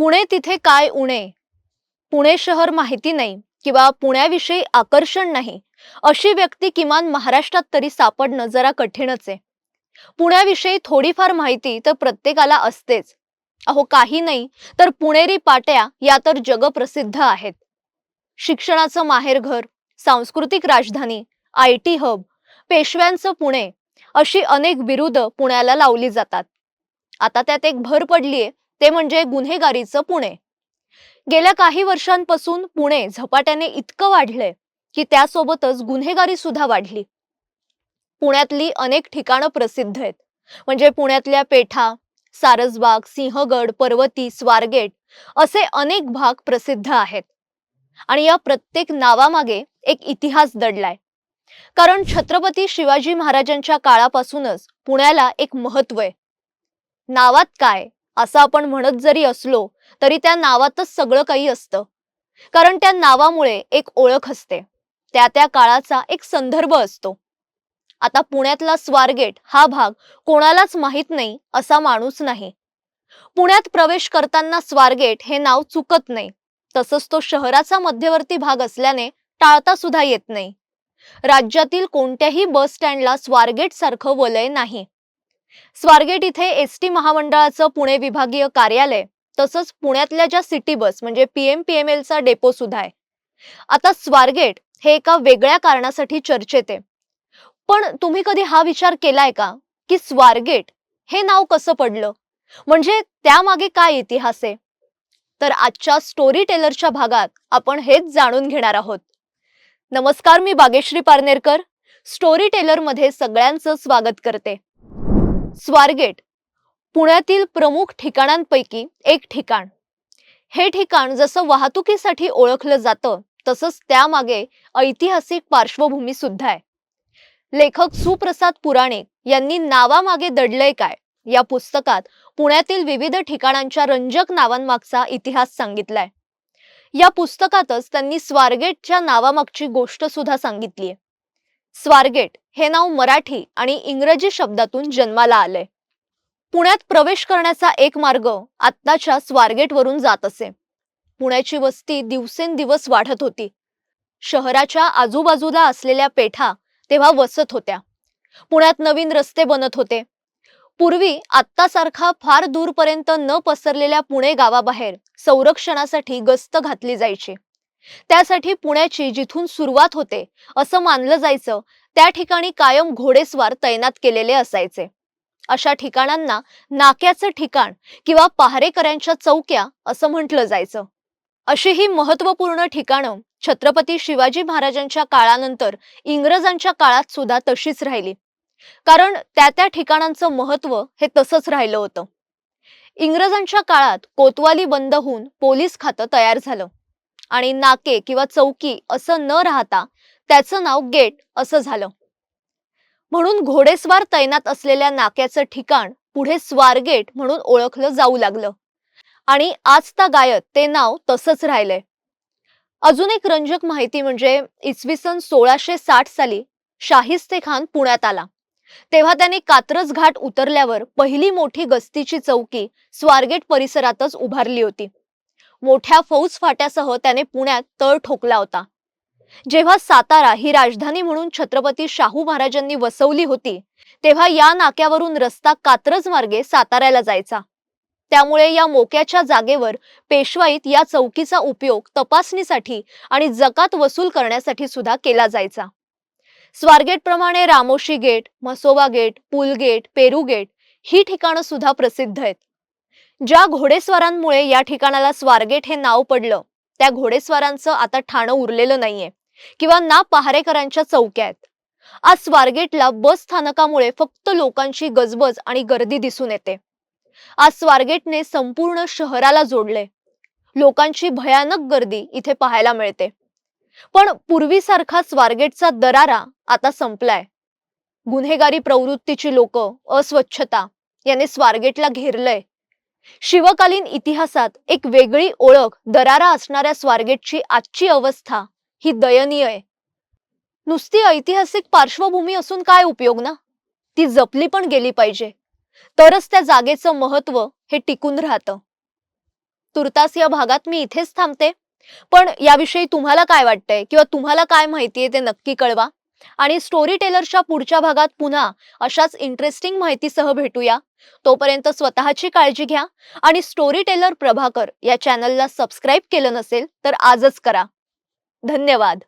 पुणे तिथे काय उणे? पुणे शहर माहिती नाही किंवा पुण्याविषयी आकर्षण नाही. अशी व्यक्ती किमान महाराष्ट्रात तरी सापडणं जरा कठीणच आहे. पुण्याविषयी थोडीफार माहिती तर प्रत्येकाला असतेच. अहो काही नाही तर पुणेरी पाट्या या तर जगप्रसिद्ध आहेत. शिक्षणाचं माहेरघर सांस्कृतिक राजधानी आय टी हब पेशव्यांचं पुणे अशी अनेक विरुद्ध पुण्याला लावली जातात. आता त्यात एक भर पडलीये ते म्हणजे गुन्हेगारीचं पुणे. गेल्या काही वर्षांपासून पुणे झपाट्याने इतकं वाढलंय की त्यासोबतच गुन्हेगारी सुद्धा वाढली. पुण्यातली अनेक ठिकाणं प्रसिद्ध आहेत. म्हणजे पुण्यातल्या पेठा सारसबाग सिंहगड पर्वती स्वारगेट असे अनेक भाग प्रसिद्ध आहेत. आणि या प्रत्येक नावामागे एक इतिहास दडलाय. कारण छत्रपती शिवाजी महाराजांच्या काळापासूनच पुण्याला एक महत्त्व आहे. नावात काय? असं आपण म्हणत जरी असलो तरी त्या नावातच सगळं काही असतं. कारण त्या नावामुळे एक ओळख असते. त्या त्या काळाचा एक संदर्भ असतो. आता पुण्यातला स्वारगेट हा भाग कोणालाच माहीत नाही असा माणूस नाही. पुण्यात प्रवेश करताना स्वारगेट हे नाव चुकत नाही. तसंच तो शहराचा मध्यवर्ती भाग असल्याने टाळता सुद्धा येत नाही. राज्यातील कोणत्याही बस स्टँडला स्वारगेट सारखं वलय नाही. स्वारगेट इथे एस टी महामंडळाचं पुणे विभागीय कार्यालय तसंच पुण्यातल्या ज्या सिटी बस म्हणजे पीएम पीएमएल डेपो सुद्धा आहे. आता स्वारगेट हे एका वेगळ्या कारणासाठी चर्चेत आहे. पण तुम्ही कधी हा विचार केलाय का की स्वारगेट हे नाव कसं पडलं? म्हणजे त्यामागे काय इतिहास आहे? तर आजच्या स्टोरी टेलरच्या भागात आपण हेच जाणून घेणार आहोत. नमस्कार मी बागेश्री पारनेरकर स्टोरी टेलरमध्ये सगळ्यांचं स्वागत करते. स्वारगेट. पुण्यातील प्रमुख ठिकाणांपैकी एक ठिकाण. हे ठिकाण जसं वाहतुकीसाठी ओळखलं जातं तसंच त्यामागे ऐतिहासिक पार्श्वभूमी सुद्धा आहे. लेखक सुप्रसाद पुराणिक यांनी नावामागे दडलंय काय या पुस्तकात पुण्यातील विविध ठिकाणांच्या रंजक नावांमागचा इतिहास सांगितलाय. या पुस्तकातच त्यांनी स्वारगेटच्या नावामागची गोष्ट सुद्धा सांगितलीय. स्वारगेट हे नाव मराठी आणि इंग्रजी शब्दातून जन्माला आलंय पुण्यात प्रवेश करण्याचा एक मार्ग आत्ताच्या स्वारगेटवरून जात असे. पुण्याची वस्ती दिवसेंदिवस वाढत होती. शहराच्या आजूबाजूला असलेल्या पेठा तेव्हा वसत होत्या. पुण्यात नवीन रस्ते बनत होते. पूर्वी आत्तासारखा फार दूरपर्यंत न पसरलेल्या पुणे गावाबाहेर संरक्षणासाठी गस्त घातली जायची. त्यासाठी पुण्याची जिथून सुरुवात होते असं मानलं जायचं त्या ठिकाणी कायम घोडेस्वार तैनात केलेले असायचे. अशा ठिकाणांना नाक्याचं ठिकाण किंवा पहारेकऱ्यांच्या चौक्या असं म्हटलं जायचं. अशी ही महत्त्वपूर्ण ठिकाणं छत्रपती शिवाजी महाराजांच्या काळानंतर इंग्रजांच्या काळात सुद्धा तशीच राहिली. कारण त्या त्या ठिकाणांचं महत्त्व हे तसंच राहिलं होतं. इंग्रजांच्या काळात कोतवाली बंद होऊन पोलीस खातं तयार झालं. आणि नाके किंवा चौकी असं न राहता त्याचं नाव गेट असं झालं. म्हणून घोडेस्वार तैनात असलेल्या नाक्याचं ठिकाण पुढे स्वारगेट म्हणून ओळखलं जाऊ लागलं. आणि आजता गायत ते नाव तसंच राहिलंय. अजून एक रंजक माहिती म्हणजे इसवी सन सोळाशे साठ साली शाहिस्ते खान पुण्यात आला. तेव्हा त्याने कात्रज घाट उतरल्यावर पहिली मोठी गस्तीची चौकी स्वारगेट परिसरातच उभारली होती. मोठ्या फौज फाट्यासह त्याने पुण्यात तळ ठोकला होता. जेव्हा सातारा ही राजधानी म्हणून छत्रपती शाहू महाराजांनी वसवली होती तेव्हा या नाक्यावरून रस्ता कात्रज मार्गे साताऱ्याला जायचा. त्यामुळे या मोक्याच्या जागेवर पेशवाईत या चौकीचा उपयोग तपासणीसाठी आणि जकात वसूल करण्यासाठी सुद्धा केला जायचा. स्वारगेट प्रमाणे Ramoshi gate Mhasoba gate Pul gate Peru gate ही ठिकाणं सुद्धा प्रसिद्ध आहेत. ज्या घोडेस्वारांमुळे या ठिकाणाला स्वारगेट हे नाव पडलं त्या घोडेस्वारांचं आता ठाणं उरलेलं नाहीये किंवा ना पहारेकरांच्या चौक्या आहेत. आज स्वारगेटला बस स्थानकामुळे फक्त लोकांची गजबज आणि गर्दी दिसून येते. आज स्वारगेटने संपूर्ण शहराला जोडले. लोकांची भयानक गर्दी इथे पाहायला मिळते. पण पूर्वीसारखा स्वारगेटचा दरारा आता संपलाय. गुन्हेगारी प्रवृत्तीची लोक अस्वच्छता याने स्वारगेटला घेरलंय. शिवकालीन इतिहासात एक वेगळी ओळख दरारा असणाऱ्या स्वारगेटची आजची अवस्था ही दयनीय आहे. नुसती ऐतिहासिक पार्श्वभूमी असून काय उपयोग ना? ती जपली पण गेली पाहिजे. तरच त्या जागेचं महत्त्व हे टिकून राहतं. तुर्तास या भागात मी इथेच थांबते. पण याविषयी तुम्हाला काय वाटतंय किंवा तुम्हाला काय माहितीये ते नक्की कळवा. आणि स्टोरी टेलरच्या पुढच्या भागात पुन्हा अशाच इंटरेस्टिंग माहितीसह भेटूया. तोपर्यंत स्वतःची काळजी घ्या आणि स्टोरी टेलर प्रभाकर या चॅनलला सबस्क्राईब केलं नसेल तर आजच करा. धन्यवाद.